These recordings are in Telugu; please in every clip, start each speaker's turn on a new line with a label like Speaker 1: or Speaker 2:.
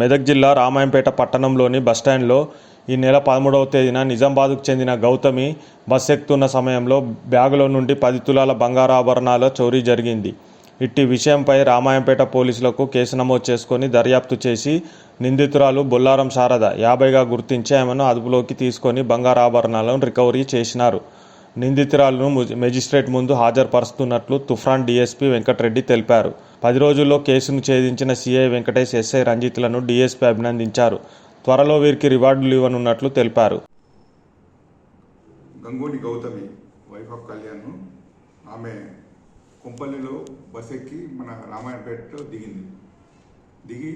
Speaker 1: మెదక్ జిల్లా రామాయంపేట పట్టణంలోని బస్టాండ్లో ఈ నెల పదమూడవ తేదీన నిజామాబాద్కు చెందిన గౌతమి బస్ ఎక్కుతున్న సమయంలో బ్యాగులో నుండి పది తులాల బంగారాభరణాల చోరీ జరిగింది. ఇట్టి విషయంపై రామాయంపేట పోలీసులకు కేసు నమోదు చేసుకొని దర్యాప్తు చేసి నిందితురాలు బొల్లారం శారద యాభైగా గుర్తించి ఆమెను అదుపులోకి తీసుకొని బంగారు ఆభరణాలను రికవరీ చేసినారు. నిందితురాలను మెజిస్ట్రేట్ ముందు హాజరుపరుస్తున్నట్లు తుఫ్రాన్ డీఎస్పీ వెంకటరెడ్డి తెలిపారు. పది రోజుల్లో కేసును ఛేదించిన సీఐ వెంకటేష్ ఎస్ఐ రంజిత్లను డీఎస్పీ అభినందించారు. త్వరలో వీరికి రివార్డులు ఇవ్వనున్నట్లు తెలిపారు.
Speaker 2: గంగోని గౌతమి వైఫ్ ఆఫ్ కళ్యాణ్ ఆమె కుంపల్లిలో బస్ ఎక్కి మన రామాయణపేటలో దిగింది. దిగి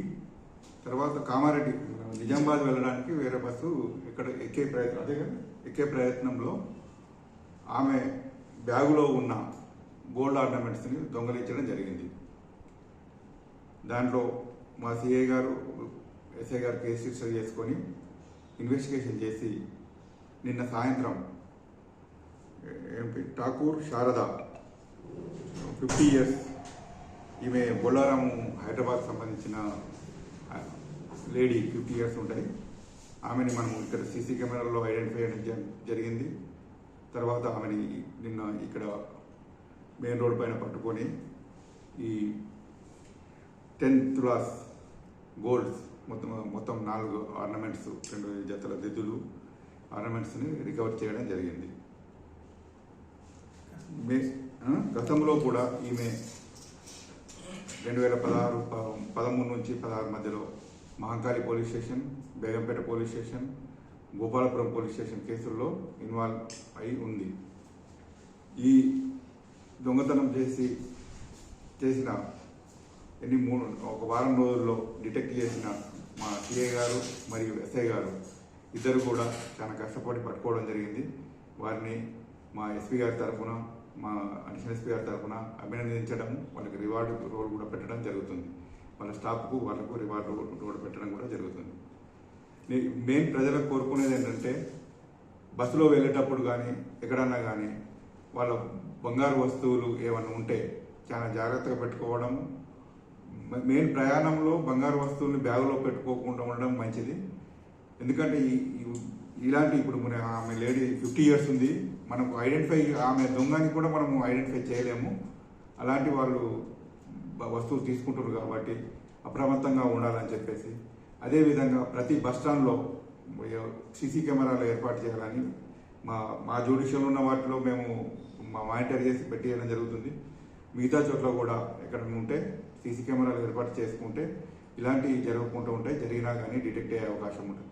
Speaker 2: తర్వాత కామారెడ్డి నిజామాబాద్ వెళ్ళడానికి వేరే బస్సు ఇక్కడ ఎక్కే ప్రయత్నం అదే ఎక్కే ప్రయత్నంలో ఆమె బ్యాగులో ఉన్న గోల్డ్ ఆర్నమెంట్స్ని దొంగలించడం జరిగింది. దాంట్లో మా సిఐ గారు ఎస్ఐ గారు కేసు రిజిస్టర్ చేసుకొని ఇన్వెస్టిగేషన్ చేసి నిన్న సాయంత్రం ఏంటి? ఠాకూర్ శారద ఫిఫ్టీ ఇయర్స్ ఈమె బొల్లారం హైదరాబాద్ సంబంధించిన లేడీ ఫిఫ్టీ ఇయర్స్ ఉంటాయి. ఆమెని మనం ఇక్కడ సీసీ కెమెరాలో ఐడెంటిఫై చేయడం జరిగింది. తర్వాత ఆమెని నిన్న ఇక్కడ మెయిన్ రోడ్ పైన పట్టుకొని ఈ టెన్ తులాస్ గోల్డ్స్ మొత్తం మొత్తం నాలుగు ఆర్నమెంట్స్ రెండు జతల దిద్దులు ఆర్నమెంట్స్ని రికవర్ చేయడం జరిగింది. మే గతంలో కూడా ఈమె రెండు వేల పదహారు పదమూడు నుంచి పదహారు మధ్యలో Mahankali police station Begumpet police station Gopalapuram police station కేసుల్లో ఇన్వాల్వ్ అయి ఉంది. ఈ దొంగతనం చేసి చేసిన ఎన్ని మూడు ఒక వారం రోజుల్లో డిటెక్ట్ చేసిన మా సిఐ గారు మరియు ఎస్ఐ గారు ఇద్దరు కూడా చాలా కష్టపడి పట్టుకోవడం జరిగింది. వారిని మా ఎస్పీ గారి తరఫున మా అడిషనల్ ఎస్పీ గారి తరఫున అభినందించడం వాళ్ళకి రివార్డు రోల్ కూడా పెట్టడం జరుగుతుంది. వాళ్ళ స్టాఫ్కు వాళ్ళకు రివార్డు రోడ్ పెట్టడం కూడా జరుగుతుంది. మెయిన్ ప్రజలకు కోరుకునేది ఏంటంటే బస్సులో వెళ్ళేటప్పుడు కానీ ఎక్కడన్నా కానీ వాళ్ళ బంగారు వస్తువులు ఏమన్నా ఉంటే చాలా జాగ్రత్తగా పెట్టుకోవడం మెయిన్ ప్రయాణంలో బంగారు వస్తువుల్ని బ్యాగులో పెట్టుకోకుండా ఉండడం మంచిది. ఎందుకంటే ఈ- ఇలాంటి ఇప్పుడు మన ఆమె లేడీ ఫిఫ్టీ ఇయర్స్ ఉంది మనకు ఐడెంటిఫై ఆమె దొంగని కూడా మనము ఐడెంటిఫై చేయలేము. అలాంటి వాళ్ళు వస్తువులు తీసుకుంటారు కాబట్టి అప్రమత్తంగా ఉండాలని చెప్పేసి అదేవిధంగా ప్రతి బస్ స్టాండ్లో సీసీ కెమెరాలు ఏర్పాటు చేయాలని మా మా జ్యూడిషియల్ ఉన్న వాటిలో మేము మా మానిటర్ చేసి పెట్టేయడం జరుగుతుంది. మిగతా చోట్ల కూడా ఎక్కడ ఉంటే సీసీ కెమెరాలు ఏర్పాటు చేసుకుంటే ఇలాంటివి జరగకుండా ఉంటాయి. జరిగినా కానీ డిటెక్ట్ అయ్యే అవకాశం ఉంటుంది.